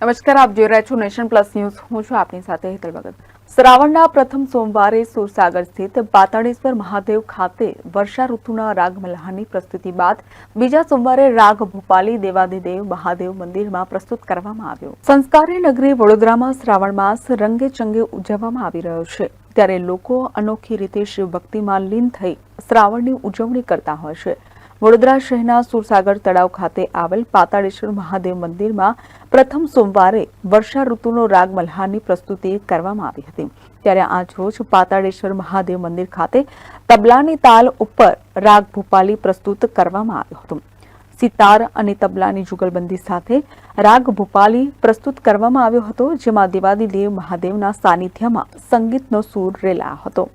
નમસ્કાર, આપ જોઈ રહ્યા છો નેશન પ્લસ ન્યૂઝ. હું છું આપની સાથે હેતલ ભગત. શ્રાવણના પ્રથમ સોમવારે સુરસાગર સ્થિત પાતાળેશ્વર મહાદેવ ખાતે વર્ષા ઋતુના રાગ મલ્હારની પ્રસ્તુતિ બાદ બીજા સોમવારે રાગ ભોપાલી દેવાદિદેવ મહાદેવ મંદિરમાં પ્રસ્તુત કરવામાં આવ્યો. સંસ્કારી નગરી વડોદરામાં શ્રાવણ માસ રંગે ચંગે ઉજવવામાં આવી રહ્યો છે. ત્યારે લોકો અનોખી રીતે શિવ ભક્તિમાં લીન થઈ શ્રાવણની ઉજવણી કરતા હોય છે. વડોદરા શહેરના સુરસાગર તળાવ ખાતે આવેલ પાતાળેશ્વર મહાદેવ મંદિરમાં પ્રથમ સોમવારે વર્ષા ઋતુનો રાગ મલ્હારની પ્રસ્તુતિ કરવામાં આવી હતી. ત્યારે આજ પાતાળેશ્વર મહાદેવ મંદિર ખાતે તબલાની તાલ ઉપર રાગ ભૂપાલી પ્રસ્તુત કરવામાં આવ્યો હતો. સિતાર અને તબલાની જુગલબંધી સાથે રાગ ભૂપાલી પ્રસ્તુત કરવામાં આવ્યો હતો, જેમાં દેવાદિદેવ મહાદેવના સાનિધ્યમાં સંગીતનો સૂર રેલાયો હતો.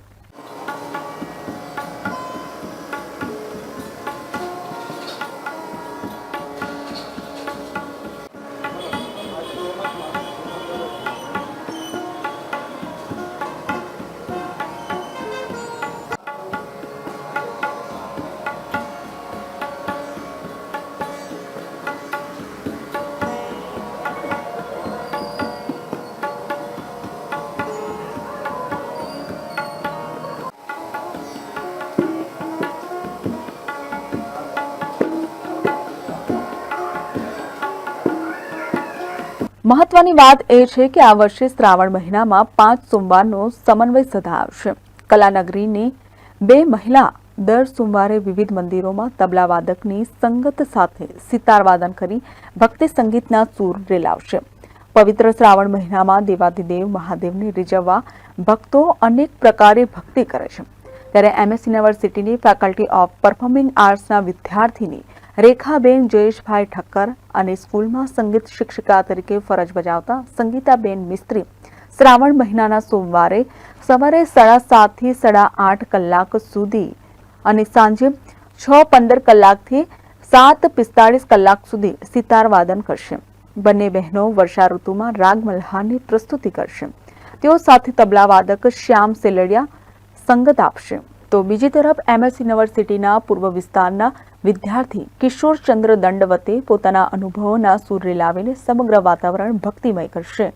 મહત્વની વાત એ છે કે આ વર્ષે શ્રાવણ મહિનામાં પાંચ સોમવારનો સમન્વય સધાવશે કલાનગરીની બે મહિલા દર સોમવારે વિવિધ મંદિરોમાં તબલા વાદકની સંગત સાથે સિતાર વાદન કરી ભક્તિ સંગીતના સૂર રેલાવશે. પવિત્ર શ્રાવણ મહિનામાં દેવાધિદેવ મહાદેવને રીઝવવા ભક્તો અનેક પ્રકારે ભક્તિ કરે છે. ત્યારે એમએસ યુનિવર્સિટીની ફેકલ્ટી ઓફ પરફોર્મિંગ આર્ટ્સના વિદ્યાર્થીની રેખાબેન જયેશભાઈ ઠક્કર અને સ્કૂલમાં સંગીત શિક્ષિકા તરીકે ફરજ બજાવતા સંગીતાબેન મિસ્ત્રી શ્રાવણ મહિનાના સોમવારે સવારે સાડા સાતથી સાડા આઠ કલાક સુધી અને સાંજે છ પંદર કલાકથી સાત પિસ્તાળીસ કલાક સુધી સિતાર વાદન કરશે. બંને બહેનો વર્ષા ઋતુમાં રાગ મલ્હારની પ્રસ્તુતિ કરશે. તેઓ સાથે તબલા વાદક શ્યામ સેલડિયા સંગત આપશે. તો બીજી તરફ એમએસ યુનિવર્સિટીના પૂર્વ વિસ્તારના વિદ્યાર્થી કિશોરચંદ્ર દંડવતે પોતાના અનુભવોના સૂર લાવીને સમગ્ર વાતાવરણ ભક્તિમય કરશે.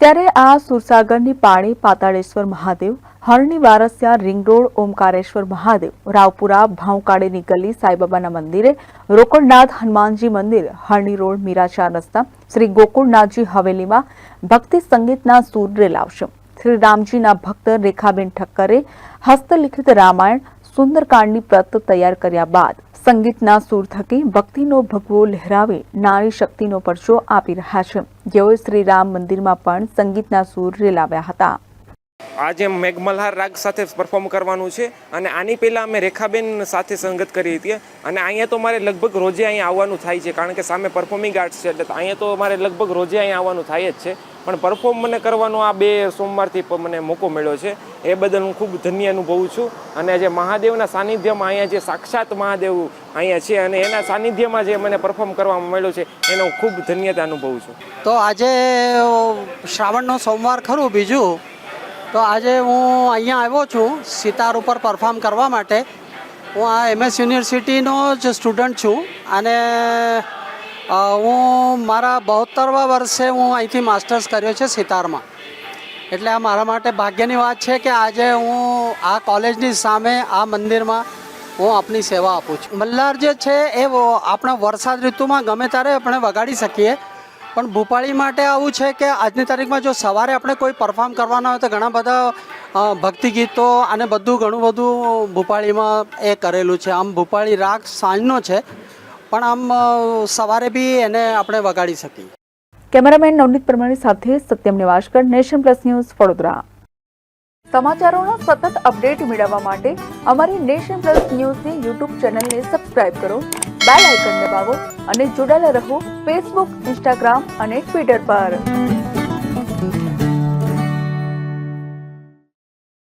ત્યારે આ સુરસાગરની પાણી પાતાળેશ્વર મહાદેવ, હરણી વારસિયા રિંગ રોડ, ઓમકારેશ્વર મહાદેવ, રાવપુરા ભાવકાળીની ગલી સાંઈબાબાના મંદિરે, રોકડનાથ હનુમાનજી મંદિર, હરણી રોડ મીરાચાર રસ્તા, શ્રી ગોકુળનાથજી હવેલીમાં ભક્તિ સંગીતના સૂર રેલાવશે શ્રી રામજીના ભક્ત રેખાબેન ઠક્કરે હસ્તલિખિત રામાયણ સુંદરકાંડની પ્રત તૈયાર કર્યા બાદ સંગીતના સૂર થકી ભક્તિનો ભગવો લહેરાવી નારી શક્તિનો પરચો આપી રહ્યા છે. જેઓએ શ્રી રામ મંદિરમાં પણ સંગીતના સૂર રેલાવ્યા હતા. આજે મેઘમલ્હાર રાગ સાથે પરફોર્મ કરવાનું છે અને આની પહેલાં અમે રેખાબેન સાથે સંગત કરી હતી અને અહીંયા તો મારે લગભગ રોજે અહીંયા આવવાનું થાય છે કારણ કે સામે પરફોર્મિંગ આર્ટ્સ છે, એટલે અહીંયા તો મારે લગભગ રોજે અહીંયા આવવાનું થાય જ છે. પણ પરફોર્મ મને કરવાનો આ બે સોમવારથી મને મોકો મળ્યો છે. એ બદલ હું ખૂબ ધન્ય અનુભવું છું. અને જે મહાદેવના સાનિધ્યમાં અહીંયા જે સાક્ષાત મહાદેવ અહીંયા છે અને એના સાનિધ્યમાં જે મને પરફોર્મ કરવામાં મળ્યો છે, એનો હું ખૂબ ધન્યતા અનુભવું છું. તો આજે શ્રાવણનો સોમવાર ખરું બીજું? તો આજે હું અહીંયા આવ્યો છું, સિતાર ઉપર પરફોર્મ કરવા માટે. હું આ એમએસ યુનિવર્સિટીનો જ સ્ટુડન્ટ છું. અને હું મારા બહોત્તરવા વર્ષે હું અહીંથી માસ્ટર્સ કર્યો છે સિતારમાં. એટલે આ મારા માટે ભાગ્યની વાત છે કે આજે હું આ કોલેજની સામે આ મંદિરમાં હું આપની સેવા આપું છું. મલ્હાર જે છે એ આપણા વરસાદ ઋતુમાં ગમે ત્યારે આપણે વગાડી શકીએ. પણ ભૂપાળી માટે આવું છે કે આજની તારીખમાં જો સવારે આપણે કોઈ પરફોર્મ કરવાના હોય તો ઘણા બધા ભક્તિ ગીતો અને બધું ઘણું બધું ભૂપાળીમાં એ કરેલું છે. આમ ભૂપાળી રાગ સાંજનો છે. પણ આમ સવારે બી એને આપણે વગાડી શકીએ. કેમેરામેન નવનીત પરમાણી સાથે Satyam Nivaskar, nation plus news Vadodara. સમાચારોના સતત અપડેટ મેળવવા માટે અમારી નેશન પ્લસ ન્યૂઝની યુટ્યુબ ચેનલને સબસ્ક્રાઇબ કરો, બેલ આઇકન દબાવો અને જોડાયેલા રહો ફેસબુક, ઇન્સ્ટાગ્રામ અને ટ્વિટર પર.